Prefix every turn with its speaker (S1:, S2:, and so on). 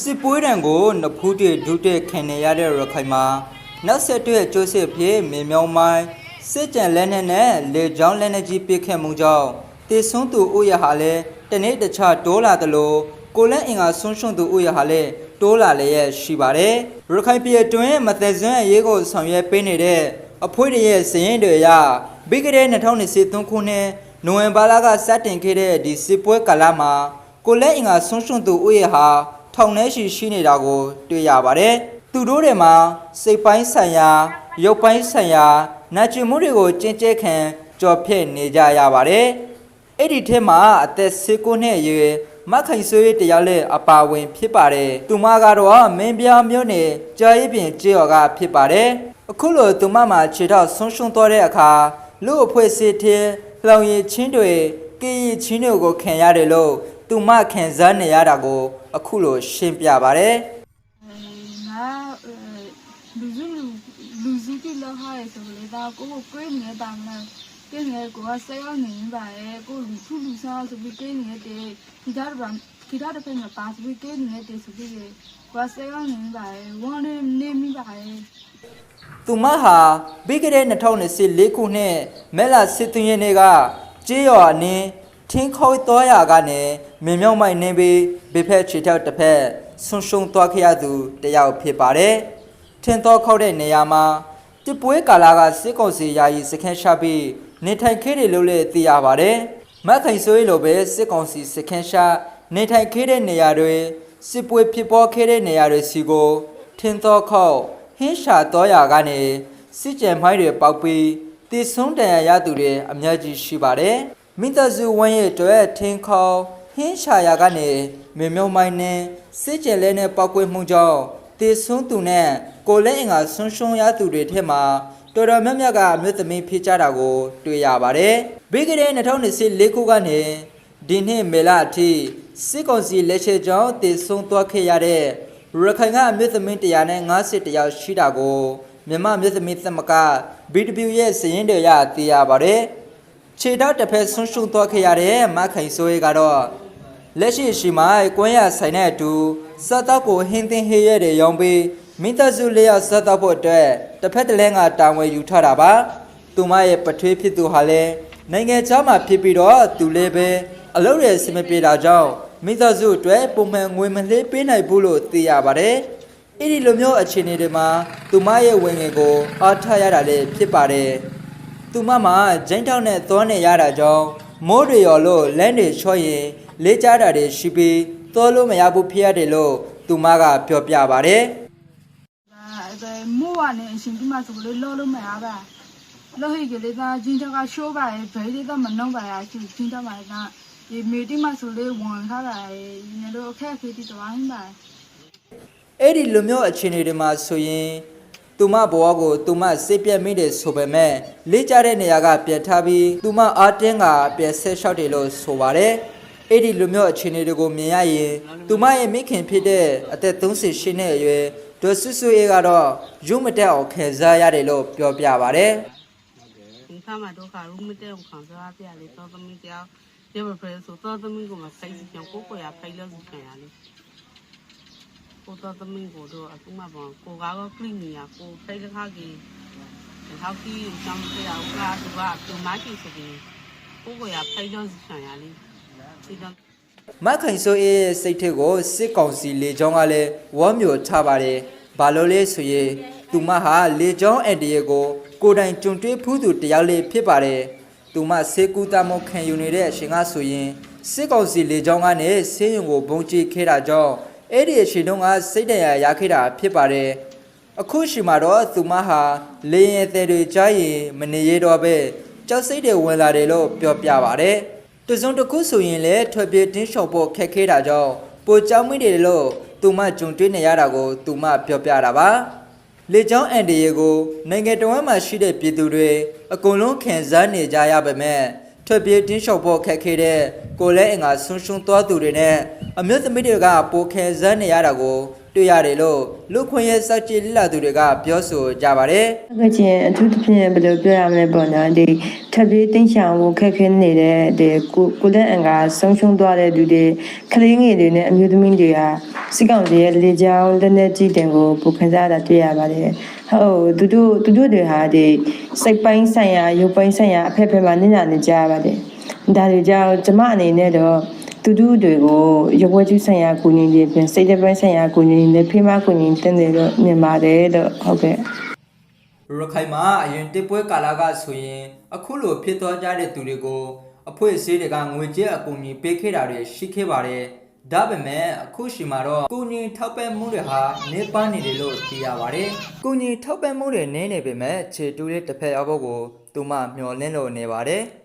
S1: စစ်ပွဲတံကိုနဖူးတွေဒုတဲ့ခံနေရတဲ့ရခိုင်မှာနောက်ဆက်တွဲကျိုးစစ်ဖြစ်မေမြောင်းမိုင်းစစ်ကြံလက်နက်နဲ့လေကြောင်းလက်နက်ကြီးပစ်ခတ်မှုကြောင့်တေဆုံးသူဥယျာဟာလည်းတနေ့တခြားတိုးလာသလိုကိုလက်အင်္ဂါဆုံးရှုံးသူဥယျာဟာလည်းတိုးလာလည်းရရှိပါတယ်ရခိုင်ပြည်တွင်းမသက်စွမ်းအရေးကိုဆောင်ရွက်ပေးနေတဲ့အဖွဲ့တွေရဲ့စည်ရင်တွေအရပြီးခဲ့တဲ့2023ခုနှစ်နိုဝင်ဘာလကစတင်ခဲ့တဲ့ဒီစစ်ပွဲကာလမှာကိုလက်အင်္ဂါဆုံးရှုံးသူဥယျာဟာ ထောင်ထဲရှိရှိနေတာကို တွေ့ရပါတယ်။သူတို့တွေမှာစိတ်ပိုင်းဆိုင်ရာရုပ်ပိုင်းဆိုင်ရာနာကျင်မှုတွေကိုကျင့်ကြဲခံကြော်ဖြည့်နေကြရပါတယ်။အဲ့ဒီထဲမှာအသက်16နှစ်အရွယ်မခိုင်ဆွေးတရားလက်အပါဝင်ဖြစ်ပါတယ်။သူမကတော့မင်းပြားမျိုးနဲ့ကြာရည်ပြင်ကြေော်ကဖြစ်ပါတယ်။အခုလိုသူမမှာခြေထောက်ဆုံးရှုံးသွားတဲ့အခါလူအဖွဲ့အစည်းထဲလောင်ရည်ချင်းတွေကင်းရည်ချင်းတွေကိုခံရတယ်လို့သူမခံစားနေရတာကို အခုလိုရှင်းပြပါတယ်
S2: ငါလူစုလူလူစုကြည့်လောက်ဟာရဆိုလေဒါကိုကိုကွေးနေတာမလားကင်းနေကိုကဆက်ရောက်နေပါရဲ့ကိုလူထုလူစားဆိုပြီးကင်းနေတဲ့ဒီသားဗန်ဒီသားတစ်ဖက်မှာပါဆိုပြီးကင်းနေတဲ့ဆိုပြီးကိုကဆက်ရောက်နေပါရဲ့ဝမ်းနေနေမိပါရဲ့။
S1: သူမဟာပြီးခဲ့တဲ့2024ခုနှစ်မဲလာစစ်သွင်းရဲနေ့ကကြေးရွာအနင်း ထင်းခေါ်တော်ရာကနေမင်းမြောက်မိုက်နေပြီးဘိဖက်ခြေထောက်တစ်ဖက်ဆွန်ရှုံသွားခဲ့ရသူတစ်ယောက်ဖြစ်ပါတယ်။ထင်းတော်ခေါက်တဲ့နေရာမှာတစ်ပွဲကာလာကစစ်ကောင်စီယာယီစခန်းချပြီးနေထိုင်ခဲ့တယ်လို့လည်းသိရပါတယ်။မတ်ခိုင်ဆိုးလိုပဲစစ်ကောင်စီစခန်းချနေထိုင်ခဲ့တဲ့နေရာတွေစစ်ပွဲဖြစ်ပေါ်ခဲ့တဲ့နေရာတွေစီကိုထင်းတော်ခေါက်ဟင်းရှာတော်ရာကနေစစ်ကြံမိုင်းတွေပေါက်ပြီးတည်ဆုံးတန်ရာရသူတွေအများကြီးရှိပါတယ်။ မိသားစုဝမ်းရဲ့အတွက်ထင်းခေါက်ဟင်းရှာရာကနေမေမြုံမိုင်းနဲ့စစ်ကြံလဲနဲ့ပေါက်ကွဲမှုကြောင့်တည်ဆုံးသူနဲ့ကိုလဲအင်္ဂါဆွန်းရှုံးရသူတွေထက်မှာတော်တော်များများကအမျိုးသမီးဖြစ်ကြတာကို တွေ့ရပါတယ်။ပြီးခဲ့တဲ့2024ခုကနေဒီနှစ်မေလအထိစစ်ကောင်စီလက်ချက်ကြောင့်တည်ဆုံးသွားခဲ့ရတဲ့ရခိုင်ကအမျိုးသမီး150တယောက်ရှိတာကိုမြန်မာအမျိုးသမီးသမဂ္ဂ BW ရဲ့စည်ရင်းတွေရသိရပါတယ်။ ခြေထောက်တစ်ဖက်ဆွန်းရှုံသွားခဲ့ရတဲ့မခိုင်စိုးရဲကတော့လက်ရှိရှိမှကွမ်းရဆိုင်တဲ့အတူစက်တော့ကိုဟင်းသင်းဟေးရဲတွေရောင်းပြီးမိသားစုလေးယောက်စက်တော့ဖို့အတွက်တစ်ဖက်တစ်လဲငါတာဝန်ယူထားတာပါ။သူမရဲ့ပထွေးဖြစ်သူဟာလည်းနိုင်ငံခြားမှာဖြစ်ပြီးတော့သူလည်းပဲအလုပ်ရစမပြေတာကြောင့်မိသားစုအတွက်ပုံမှန်ငွေမလှေးပေးနိုင်ဘူးလို့သိရပါတယ်။အဲ့ဒီလိုမျိုးအခြေအနေတွေမှာသူမရဲ့ဝင်ငယ်ကိုအားထားရတာလည်းဖြစ်ပါတယ်။ သူမမှာဂျိန်းတောက်နဲ့သွားနေရတာကြောင့်မိုးတွေရော်လို့လမ်းတွေချောရင်လေးကြတာတွေရှိပြီးသွားလို့မရဘူးဖြစ်ရတယ်လို့သူမကပြောပြပါတယ်
S2: ဒါအဲမိုးကနေအရှင်ဒီမှာဆိုလေလောလို့မရပါလောဟိကလေးသားဂျင်းချကရှိုးပါရဲ့ဘယ်လေးသားမနှုံးပါရချင်းဂျင်းချပါကဒီမီတီမှာဆိုလေဝန်ထားတာရဲ့ညီတို့အခက်အခဲတီတော်င်းပါ။
S1: အဲ့ဒီလိုမျိုးအခြေအနေတွေမှာဆိုရင် သူမဘဝကိုသူမစိတ်ပြတ်မိတယ်ဆိုပေမဲ့လေးကြတဲ့နေရာကပြန်ထားပြီးသူမအာတင်းကပြန်ဆက်လျှောက်တယ်လို့ဆိုပါတယ်။အဲ့ဒီလိုမျိုးအခြေအနေတွေကိုမြင်ရရင်သူမရဲ့မိခင်ဖြစ်တဲ့အသက်38နှစ်အရွယ်ဒေါ်ဆူဆူအေးကတော့ရုံမတက်အောင်ခံစားရတယ်လို့ပြောပြပါတယ်။
S3: ဒီခါမှာဒုက္ခရူးမတဲ့ခံစားပြလေတော်သမီးတယောက်ရပဖဲဆိုတော်သမီးကမဖိတ်စီပြောကိုကိုရဖိတ်လို့ခံရလေ ကိုတော်သမီးကိုတော့အခုမှပေါ့ကိုကတော့ကလင်းနေရကိုဖိတ်တစ်ခါကြီးဒီဟောက်ကြီးကျောင်းပြရဦးလားသူကသူမရှိဆိုပြီးကိုကိုရဖိတ်လို့ခံရလေဒီတော့
S1: မတ်ခိုင်ဆိုအေးရဲ့စိတ်ထက်ကိုစစ်ကောင်စီလေကြောင်းကလည်းဝမ်းမြော်ချပါတယ်။ဘာလို့လဲဆိုရင်သူမဟာလေကြောင်းအန်တရကိုကိုယ်တိုင်ကြုံတွေ့ဖူးသူတယောက်လေးဖြစ်ပါတယ်။သူမစေကူတာမခံယူနေတဲ့အချိန်ကဆိုရင်စစ်ကောင်စီလေကြောင်းကနေဆေးရုံကိုပုံကျခဲ့တာကြောင့် အဲ့ဒီအချိန်တုန်းကစိတ်တရာရခဲ့တာဖြစ်ပါတယ်။အခုရှိမှတော့သူမဟာလေရင်အသေးတွေကြားရင်မနေရတော့ပဲကြောက်စိတ်တွေဝင်လာတယ်လို့ပြောပြပါဗျ။တစုံတစ်ခုဆိုရင်လည်းထွက်ပြေးတင်းလျှော်ဖို့ခက်ခဲတာကြောင့်ပိုကြောက်မိတယ်လို့သူမကြုံတွေ့နေရတာကို သူမပြောပြတာပါ။လေကြောင်းအန်ဒီယေကိုနိုင်ငံတော်ဝန်မှရှိတဲ့ပြည်သူတွေအကုန်လုံးခံစားနေကြရပါမယ်။ထွက်ပြေးတင်းလျှော်ဖို့ခက်ခဲတဲ့ကိုလဲအင်္ဂါဆွန်းရှုံသွားသူတွေနဲ့ အမျိုးသမီးတွေကပိုခဲစမ်းနေရတာကိုတွေ့ရတယ်လို့လူခွင့်ရဲ့စောက်ကြည့်လိလာသူတွေကပြောဆိုကြပါတယ်
S4: ကချင်းအထူးသဖြင့်ဘယ်လိုပြောရမလဲပေါ့နော်ဒီထပ်ပြီးတင်းချောင်ကိုခက်ခဲနေတဲ့ဒီကိုကိုလက်အင်္ဂါဆုံးရှုံးသွားတဲ့လူတွေကလေးငယ်တွေနဲ့အမျိုးသမီးတွေကစစ်ကောင်စီရဲ့လေကြောင်းလက်နက်ကြီးတင်ကိုပူခံစားရတာတွေ့ရပါတယ်ဟုတ်သူတို့သူတို့တွေဟာဒီစိတ်ပိုင်းဆိုင်ရာရုပ်ပိုင်းဆိုင်ရာအဖက်ဖက်မှာနစ်နာနေကြရပါတယ်ဒါတွေကြောင့်ကျမအနေနဲ့တော့ သူတို့တွေကိုရုပ်ဝဲကျူးဆိုင်ရာကိုညီတွေပြင်စိတ်ပိုင်းဆိုင်ရာကိုညီနဲ့ဖိမကိုညီတင်တယ်လို့မြင်ပါတယ်လို့ဟုတ်ကဲ့
S1: ရခိုင်မှာအရင်တစ်ပွဲကာလကဆိုရင် အခုလိုဖြစ်သွားကြတဲ့သူတွေကိုအဖွဲ့အစည်းတွေကငွေကြေးအကူအညီပေးခဲ့တာတွေရှိခဲ့ပါတယ်။ဒါပေမဲ့အခုရှိမှာတော့ကုညီထောက်ပံ့မှုတွေဟာနေပန်းနေတယ်လို့သိရပါတယ်။ကုညီထောက်ပံ့မှုတွေနည်းနေပေမဲ့ခြေတူးတဲ့တစ်ဖက်အဘောကိုသူမမျှော်လင့်လို့နေပါတယ်။